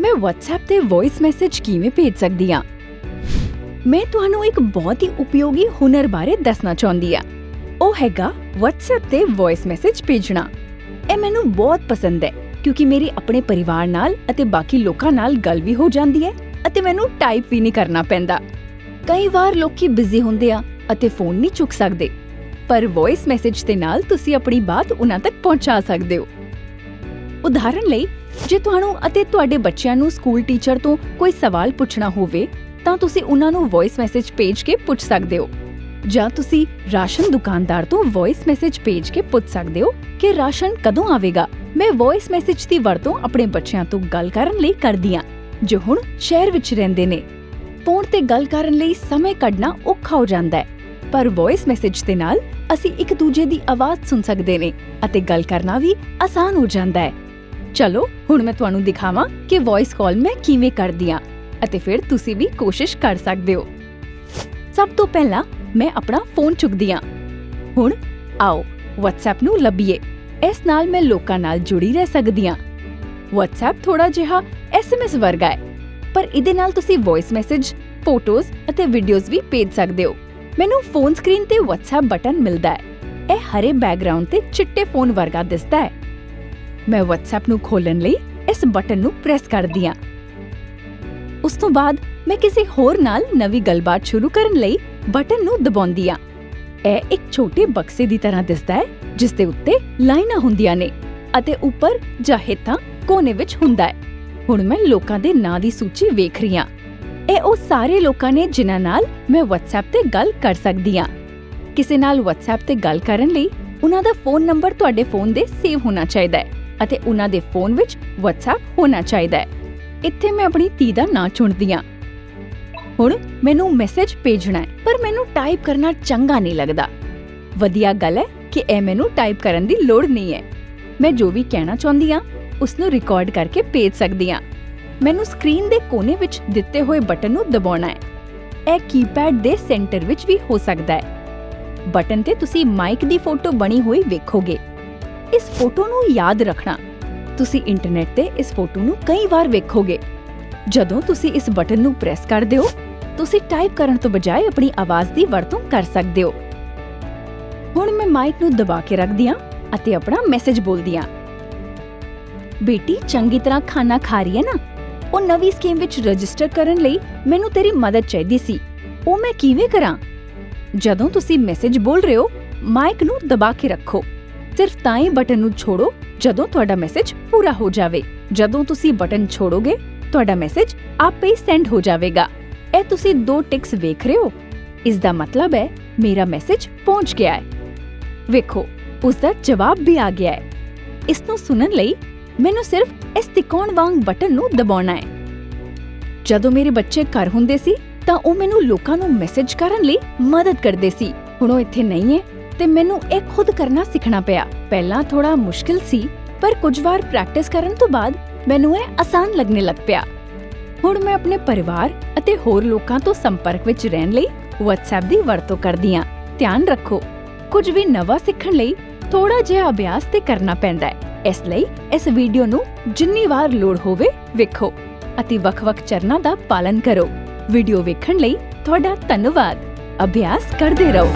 ਮੈਂ WhatsApp ਤੇ voice message ਕਿਵੇਂ ਭੇਜ ਸਕਦੀ ਹਾਂ? ਮੈਂ ਤੁਹਾਨੂੰ ਇੱਕ ਬਹੁਤ ਹੀ ਉਪਯੋਗੀ ਹੁਨਰ ਬਾਰੇ ਦੱਸਣਾ ਚਾਹੁੰਦੀ ਹਾਂ। ਉਹ ਹੈਗਾ WhatsApp ਤੇ ਵੌਇਸ ਮੈਸੇਜ ਭੇਜਣਾ। ਇਹ ਮੈਨੂੰ ਬਹੁਤ ਪਸੰਦ ਹੈ, ਕਿਉਂਕਿ ਮੇਰੇ ਆਪਣੇ ਪਰਿਵਾਰ ਨਾਲ ਅਤੇ ਬਾਕੀ ਲੋਕਾਂ ਨਾਲ ਗੱਲ ਵੀ ਹੋ ਜਾਂਦੀ ਹੈ ਅਤੇ ਮੈਨੂੰ ਟਾਈਪ ਵੀ ਨਹੀਂ ਕਰਨਾ ਪੈਂਦਾ। ਕਈ ਵਾਰ ਲੋਕੀ ਬਿਜ਼ੀ ਹੁੰਦੇ ਆ ਅਤੇ ਫੋਨ ਨਹੀਂ ਚੁੱਕ ਸਕਦੇ, ਪਰ ਵੌਇਸ ਮੈਸੇਜ ਦੇ ਨਾਲ ਤੁਸੀਂ ਆਪਣੀ ਬਾਤ ਉਹਨਾਂ ਤੱਕ ਪਹੁੰਚਾ ਸਕਦੇ ਹੋ। ਉਦਾਹਰਨ ਲਈ, ਜੇ ਤੁਹਾਨੂੰ ਅਤੇ ਤੁਹਾਡੇ ਬੱਚਿਆਂ ਨੂੰ ਸਕੂਲ ਟੀਚਰ ਤੋਂ ਕੋਈ ਸਵਾਲ ਪੁੱਛਣਾ ਹੋਵੇ, ਤਾਂ ਤੁਸੀਂ ਉਹਨਾਂ ਨੂੰ ਵੌਇਸ ਮੈਸੇਜ ਭੇਜ ਕੇ ਪੁੱਛ ਸਕਦੇ ਹੋ। ਜਾਂ ਤੁਸੀਂ ਰਾਸ਼ਨ ਦੁਕਾਨਦਾਰ ਤੋਂ ਵੌਇਸ ਮੈਸੇਜ ਭੇਜ ਕੇ ਪੁੱਛ ਸਕਦੇ ਹੋ ਕਿ ਰਾਸ਼ਨ ਕਦੋਂ ਆਵੇਗਾ। ਮੈਂ ਵੌਇਸ ਮੈਸੇਜ ਦੀ ਵਰਤੋਂ ਆਪਣੇ ਬੱਚਿਆਂ ਤੋਂ ਗੱਲ ਕਰਨ ਲਈ ਕਰਦੀ ਹਾਂ, ਜੋ ਹੁਣ ਸ਼ਹਿਰ ਵਿੱਚ ਰਹਿੰਦੇ ਨੇ। ਫੋਨ ਤੇ ਗੱਲ ਕਰਨ ਲਈ ਸਮੇਂ ਕੱਢਣਾ ਔਖਾ ਹੋ ਜਾਂਦਾ ਹੈ, ਪਰ ਵੌਇਸ ਮੈਸੇਜ ਦੇ ਨਾਲ ਅਸੀਂ ਇੱਕ ਦੂਜੇ ਦੀ ਆਵਾਜ਼ ਸੁਣ ਸਕਦੇ ਨੇ ਅਤੇ ਗੱਲ ਕਰਨਾ ਵੀ ਆਸਾਨ ਹੋ ਜਾਂਦਾ ਹੈ। ਚਲੋ, ਹੁਣ ਮੈਂ ਤੁਹਾਨੂੰ ਦਿਖਾਵਾਂ ਕਿ ਵੌਇਸ ਕਾਲ ਮੈਂ ਕਿਵੇਂ ਕਰਦੀ ਹਾਂ ਅਤੇ ਫਿਰ ਤੁਸੀਂ ਵੀ ਕੋਸ਼ਿਸ਼ ਕਰ ਸਕਦੇ ਹੋ। ਸਭ ਤੋਂ ਪਹਿਲਾਂ ਮੈਂ ਆਪਣਾ ਫੋਨ ਚੁੱਕਦੀ ਹਾਂ ਹੁਣ ਆਓ, WhatsApp ਨੂੰ ਲੱਭੀਏ। ਇਸ ਨਾਲ ਮੈਂ ਲੋਕਾਂ ਨਾਲ ਜੁੜੀ ਰਹਿ ਸਕਦੀ ਹਾਂ WhatsApp ਥੋੜਾ ਜਿਹਾ SMS ਵਰਗਾ ਹੈ, ਪਰ ਇਹਦੇ ਨਾਲ ਤੁਸੀਂ ਵੌਇਸ ਮੈਸੇਜ ਫੋਟੋਜ਼ ਅਤੇ ਵੀਡੀਓਜ਼ ਵੀ ਭੇਜ ਸਕਦੇ ਹੋ। ਮੈਨੂੰ ਫੋਨ ਸਕਰੀਨ ਤੇ WhatsApp ਬਟਨ ਮਿਲਦਾ ਹੈ। ਇਹ ਹਰੇ ਬੈਕਗ੍ਰਾਉਂਡ ਤੇ ਚਿੱਟੇ ਫੋਨ ਵਰਗਾ ਦਿਸਦਾ ਹੈ। ਮੈਂ WhatsApp ਨੂੰ ਖੋਲਣ ਲਈ ਇਸ ਬਟਨ ਨੂੰ ਪ੍ਰੈਸ ਕਰਦੀ ਹਾਂ। ਉਸ ਤੋਂ ਬਾਅਦ ਮੈਂ ਕਿਸੇ ਹੋਰ ਨਾਲ ਨਵੀਂ ਗੱਲਬਾਤ ਸ਼ੁਰੂ ਕਰਨ ਲਈ ਬਟਨ ਨੂੰ ਦਬਾਉਂਦੀ ਹਾਂ। ਇਹ ਇੱਕ ਛੋਟੇ ਬਕਸੇ ਦੀ ਤਰ੍ਹਾਂ ਦਿਸਦਾ ਹੈ, ਜਿਸ ਦੇ ਉੱਤੇ ਲਾਈਨਾਂ ਹੁੰਦੀਆਂ ਨੇ ਅਤੇ ਉੱਪਰ ਜਾਂ ਹੇਠਾਂ ਕੋਨੇ ਵਿੱਚ ਹੁੰਦਾ ਹੈ। ਹੁਣ ਮੈਂ ਲੋਕਾਂ ਦੇ ਨਾਂ ਦੀ ਸੂਚੀ ਵੇਖ ਰਹੀ ਹਾਂ। ਇਹ ਉਹ ਸਾਰੇ ਲੋਕਾਂ ਨੇ ਜਿਨ੍ਹਾਂ ਨਾਲ ਮੈਂ WhatsApp ਤੇ ਗੱਲ ਕਰ ਸਕਦੀ ਹਾਂ। ਕਿਸੇ ਨਾਲ WhatsApp ਤੇ ਗੱਲ ਕਰਨ ਲਈ ਉਹਨਾਂ ਦਾ ਫੋਨ ਨੰਬਰ ਤੁਹਾਡੇ ਫੋਨ ਦੇ ਸੇਵ ਹੋਣਾ ਚਾਹੀਦਾ ਹੈ। ਅਤੇ ਉਹਨਾਂ ਦੇ ਫੋਨ ਵਿੱਚ WhatsApp ਹੋਣਾ ਚਾਹੀਦਾ ਹੈ। ਇੱਥੇ ਮੈਂ ਆਪਣੀ ਧੀ ਦਾ ਨਾਂ ਚੁਣਦੀ ਹਾਂ। ਹੁਣ ਮੈਨੂੰ ਮੈਸੇਜ ਭੇਜਣਾ ਹੈ, ਪਰ ਮੈਨੂੰ ਟਾਈਪ ਕਰਨਾ ਚੰਗਾ ਨਹੀਂ ਲੱਗਦਾ। ਵਧੀਆ ਗੱਲ ਹੈ ਕਿ ਇਹ ਮੈਨੂੰ ਟਾਈਪ ਕਰਨ ਦੀ ਲੋੜ ਨਹੀਂ ਹੈ। ਮੈਂ ਜੋ ਵੀ ਕਹਿਣਾ ਚਾਹੁੰਦੀ ਹਾਂ ਉਸ ਨੂੰ ਰਿਕਾਰਡ ਕਰਕੇ ਭੇਜ ਸਕਦੀ ਹਾਂ। ਮੈਨੂੰ ਸਕਰੀਨ ਦੇ ਕੋਨੇ ਵਿੱਚ ਦਿੱਤੇ ਹੋਏ ਬਟਨ ਨੂੰ ਦਬਾਉਣਾ ਹੈ। ਇਹ ਕੀਪੈਡ ਦੇ ਸੈਂਟਰ ਵਿੱਚ ਵੀ ਹੋ ਸਕਦਾ ਹੈ। ਬਟਨ ਤੇ ਤੁਸੀਂ ਮਾਈਕ ਦੀ ਫੋਟੋ ਬਣੀ ਹੋਈ ਵੇਖੋਗੇ। ਇਸ ਫੋਟੋ ਨੂੰ ਯਾਦ ਰੱਖਣਾ। ਤੁਸੀਂ ਇੰਟਰਨੈਟ ਤੇ ਇਸ ਫੋਟੋ ਨੂੰ ਕਈ ਵਾਰ ਵੇਖੋਗੇ। ਜਦੋਂ ਤੁਸੀਂ ਇਸ ਬਟਨ ਨੂੰ ਪ੍ਰੈਸ ਕਰਦੇ ਹੋ, ਤੁਸੀਂ ਟਾਈਪ ਕਰਨ ਤੋਂ ਬਜਾਏ ਆਪਣੀ ਆਵਾਜ਼ ਦੀ ਵਰਤੋਂ ਕਰ ਸਕਦੇ ਹੋ। ਹੁਣ ਮੈਂ ਮਾਈਕ ਨੂੰ ਦਬਾ ਕੇ ਰੱਖਦੀ ਹਾਂ ਅਤੇ ਆਪਣਾ ਮੈਸੇਜ ਬੋਲਦੀ ਹਾਂ। ਬੇਟੀ, ਚੰਗੀ ਤਰ੍ਹਾਂ ਖਾਣਾ ਖਾ ਰਹੀ ਹੈ ਨਾ? ਉਹ ਨਵੀਂ ਸਕੀਮ ਵਿੱਚ ਰਜਿਸਟਰ ਕਰਨ ਲਈ ਮੈਨੂੰ ਤੇਰੀ ਮਦਦ ਚਾਹੀਦੀ ਸੀ। ਉਹ ਮੈਂ ਕਿਵੇਂ ਕਰਾਂ? ਜਦੋਂ ਤੁਸੀਂ ਮੈਸੇਜ ਬੋਲ ਰਹੇ ਹੋ, ਮਾਈਕ ਨੂੰ ਦਬਾ ਕੇ ਰੱਖੋ। ਸਿਰਫ ਤਾਂ ਹੀ ਬਟਨ ਨੂੰ ਛੋੜੋ ਜਦੋਂ ਤੁਹਾਡਾ ਮੈਸੇਜ ਪੂਰਾ ਹੋ ਜਾਵੇ। ਜਦੋਂ ਤੁਸੀਂ ਬਟਨ ਛੋੜੋਗੇ, ਤੁਹਾਡਾ ਮੈਸੇਜ ਆਪੇ ਹੀ ਸੈਂਡ ਹੋ ਜਾਵੇਗਾ। ਇਹ ਤੁਸੀਂ ਦੋ ਟਿਕਸ ਵੇਖ ਰਹੇ ਹੋ। ਇਸ ਦਾ ਮਤਲਬ ਹੈ, ਮੇਰਾ ਮੈਸੇਜ ਪਹੁੰਚ ਗਿਆ ਹੈ। ਵੇਖੋ ਉਸ ਦਾ ਜਵਾਬ ਵੀ ਆ ਗਿਆ ਹੈ। ਇਸ ਨੂੰ ਸੁਣਨ ਲਈ ਮੈਨੂੰ ਸਿਰਫ ਇਸ ਤਿਕੋਣ ਵਾਂਗ ਬਟਨ ਨੂੰ ਦਬਾਉਣਾ ਹੈ। ਜਦੋਂ ਮੇਰੇ ਬੱਚੇ ਘਰ ਹੁੰਦੇ ਸੀ, ਤਾਂ ਉਹ ਮੈਨੂੰ ਲੋਕਾਂ ਨੂੰ ਮੈਸੇਜ ਕਰਨ ਲਈ ਮਦਦ ਕਰਦੇ ਸੀ। ਹੁਣ ਉਹ ਇੱਥੇ ਨਹੀਂ ਹੈ। ਤੇ ਮੈਨੂੰ ਇਹ ਖੁਦ ਕਰਨਾ ਸਿੱਖਣਾ ਪਿਆ। ਪਹਿਲਾਂ ਥੋੜਾ ਮੁਸ਼ਕਿਲ ਸੀ, ਪਰ ਕੁਝ ਵਾਰ ਪ੍ਰੈਕਟਿਸ ਕਰਨ ਤੋਂ ਬਾਅਦ ਮੈਨੂੰ ਇਹ ਆਸਾਨ ਲੱਗਣੇ ਲੱਗ ਪਿਆ। ਹੁਣ ਮੈਂ ਆਪਣੇ ਪਰਿਵਾਰ ਅਤੇ ਹੋਰ ਲੋਕਾਂ ਤੋਂ ਸੰਪਰਕ ਵਿੱਚ ਰਹਿਣ ਲਈ WhatsApp ਦੀ ਵਰਤੋਂ ਕਰਦੀ ਹਾਂ। ਧਿਆਨ ਰੱਖੋ, ਕੁਝ ਵੀ ਨਵਾਂ ਸਿੱਖਣ ਲਈ ਥੋੜਾ ਜਿਹਾ ਅਭਿਆਸ ਤੇ ਕਰਨਾ ਪੈਂਦਾ ਹੈ। ਇਸ ਲਈ ਇਸ ਵੀਡੀਓ ਨੂੰ ਜਿੰਨੀ ਵਾਰ ਲੋੜ ਹੋਵੇ ਵੇਖੋ ਅਤੇ ਵੱਖ-ਵੱਖ ਚਰਨਾਂ ਦਾ ਪਾਲਨ ਕਰੋ। ਵੀਡੀਓ ਵੇਖਣ ਲਈ ਤੁਹਾਡਾ ਧੰਨਵਾਦ। ਅਭਿਆਸ ਕਰਦੇ ਰਹੋ।